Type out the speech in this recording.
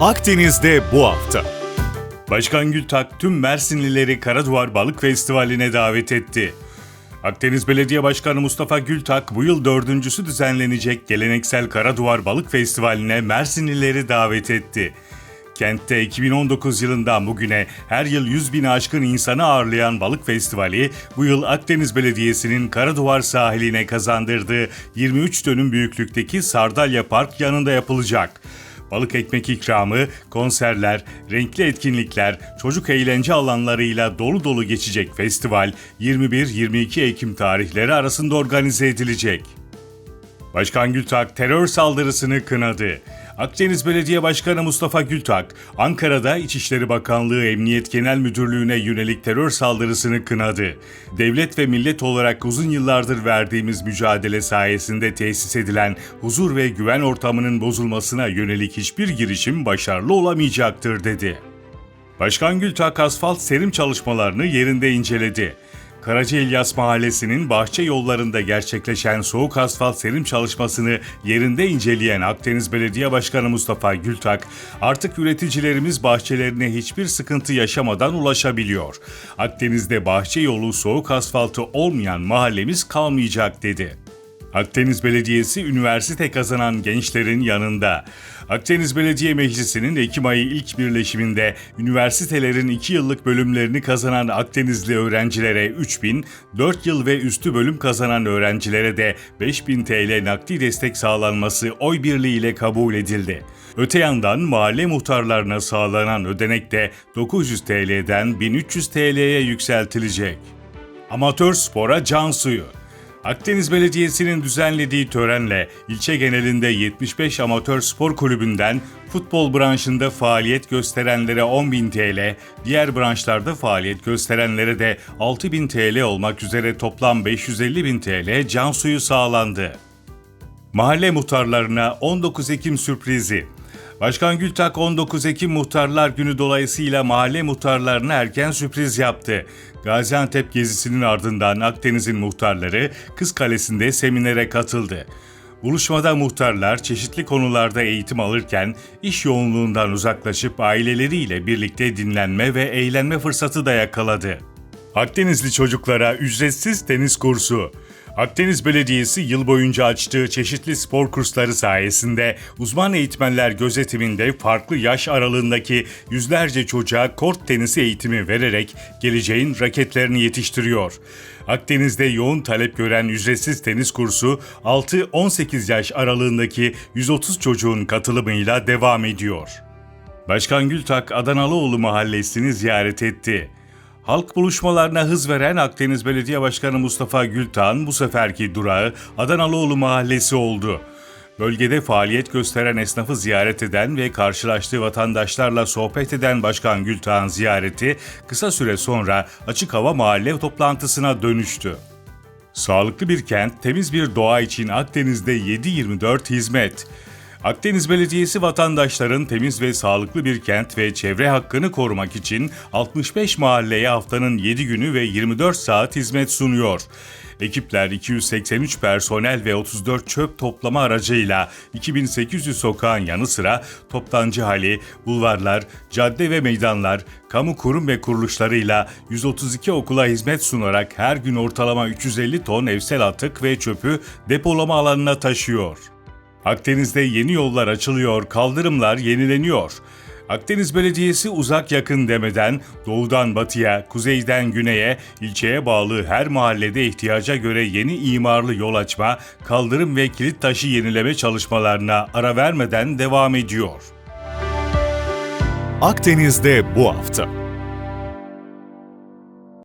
Akdeniz'de bu hafta. Başkan Gültak tüm Mersinlileri Karaduvar Balık Festivali'ne davet etti. Akdeniz Belediye Başkanı Mustafa Gültak bu yıl dördüncüsü düzenlenecek geleneksel Karaduvar Balık Festivali'ne Mersinlileri davet etti. Kentte 2019 yılından bugüne her yıl 100 bin aşkın insanı ağırlayan balık festivali bu yıl Akdeniz Belediyesi'nin Karaduvar sahiline kazandırdığı 23 dönüm büyüklükteki Sardalya Park yanında yapılacak. Balık ekmek ikramı, konserler, renkli etkinlikler, çocuk eğlence alanlarıyla dolu dolu geçecek festival 21-22 Ekim tarihleri arasında organize edilecek. Başkan Gültak terör saldırısını kınadı. Akdeniz Belediye Başkanı Mustafa Gültak, Ankara'da İçişleri Bakanlığı Emniyet Genel Müdürlüğü'ne yönelik terör saldırısını kınadı. Devlet ve millet olarak uzun yıllardır verdiğimiz mücadele sayesinde tesis edilen huzur ve güven ortamının bozulmasına yönelik hiçbir girişim başarılı olamayacaktır dedi. Başkan Gültak asfalt serim çalışmalarını yerinde inceledi. Karaca İlyas Mahallesi'nin bahçe yollarında gerçekleşen soğuk asfalt serim çalışmasını yerinde inceleyen Akdeniz Belediye Başkanı Mustafa Gültak, artık üreticilerimiz bahçelerine hiçbir sıkıntı yaşamadan ulaşabiliyor. Akdeniz'de bahçe yolu soğuk asfaltı olmayan mahallemiz kalmayacak dedi. Akdeniz Belediyesi üniversite kazanan gençlerin yanında. Akdeniz Belediye Meclisi'nin Ekim ayı ilk birleşiminde üniversitelerin 2 yıllık bölümlerini kazanan Akdenizli öğrencilere 3000, 4 yıl ve üstü bölüm kazanan öğrencilere de 5000 TL nakdi destek sağlanması oy birliğiyle kabul edildi. Öte yandan mahalle muhtarlarına sağlanan ödenek de 900 TL'den 1300 TL'ye yükseltilecek. Amatör spora can suyu. Akdeniz Belediyesi'nin düzenlediği törenle ilçe genelinde 75 amatör spor kulübünden futbol branşında faaliyet gösterenlere 10.000 TL, diğer branşlarda faaliyet gösterenlere de 6.000 TL olmak üzere toplam 550.000 TL can suyu sağlandı. Mahalle muhtarlarına 19 Ekim sürprizi. Başkan Gültak 19 Ekim Muhtarlar Günü dolayısıyla mahalle muhtarlarına erken sürpriz yaptı. Gaziantep gezisinin ardından Akdeniz'in muhtarları Kız Kalesi'nde seminere katıldı. Buluşmada muhtarlar çeşitli konularda eğitim alırken iş yoğunluğundan uzaklaşıp aileleriyle birlikte dinlenme ve eğlenme fırsatı da yakaladı. Akdenizli çocuklara ücretsiz tenis kursu. Akdeniz Belediyesi yıl boyunca açtığı çeşitli spor kursları sayesinde uzman eğitmenler gözetiminde farklı yaş aralığındaki yüzlerce çocuğa kort tenisi eğitimi vererek geleceğin raketlerini yetiştiriyor. Akdeniz'de yoğun talep gören ücretsiz tenis kursu 6-18 yaş aralığındaki 130 çocuğun katılımıyla devam ediyor. Başkan Gültak Adanalıoğlu mahallesini ziyaret etti. Halk buluşmalarına hız veren Akdeniz Belediye Başkanı Mustafa Gültan bu seferki durağı Adanalıoğlu Mahallesi oldu. Bölgede faaliyet gösteren esnafı ziyaret eden ve karşılaştığı vatandaşlarla sohbet eden Başkan Gültağ'ın ziyareti kısa süre sonra açık hava mahalle toplantısına dönüştü. Sağlıklı bir kent, temiz bir doğa için Akdeniz'de 7-24 hizmet. Akdeniz Belediyesi vatandaşların temiz ve sağlıklı bir kent ve çevre hakkını korumak için 65 mahalleye haftanın 7 günü ve 24 saat hizmet sunuyor. Ekipler 283 personel ve 34 çöp toplama aracıyla 2800 sokağın yanı sıra toptancı hali, bulvarlar, cadde ve meydanlar, kamu kurum ve kuruluşlarıyla 132 okula hizmet sunarak her gün ortalama 350 ton evsel atık ve çöpü depolama alanına taşıyor. Akdeniz'de yeni yollar açılıyor, kaldırımlar yenileniyor. Akdeniz Belediyesi uzak yakın demeden doğudan batıya, kuzeyden güneye, ilçeye bağlı her mahallede ihtiyaca göre yeni imarlı yol açma, kaldırım ve kilit taşı yenileme çalışmalarına ara vermeden devam ediyor. Akdeniz'de bu hafta.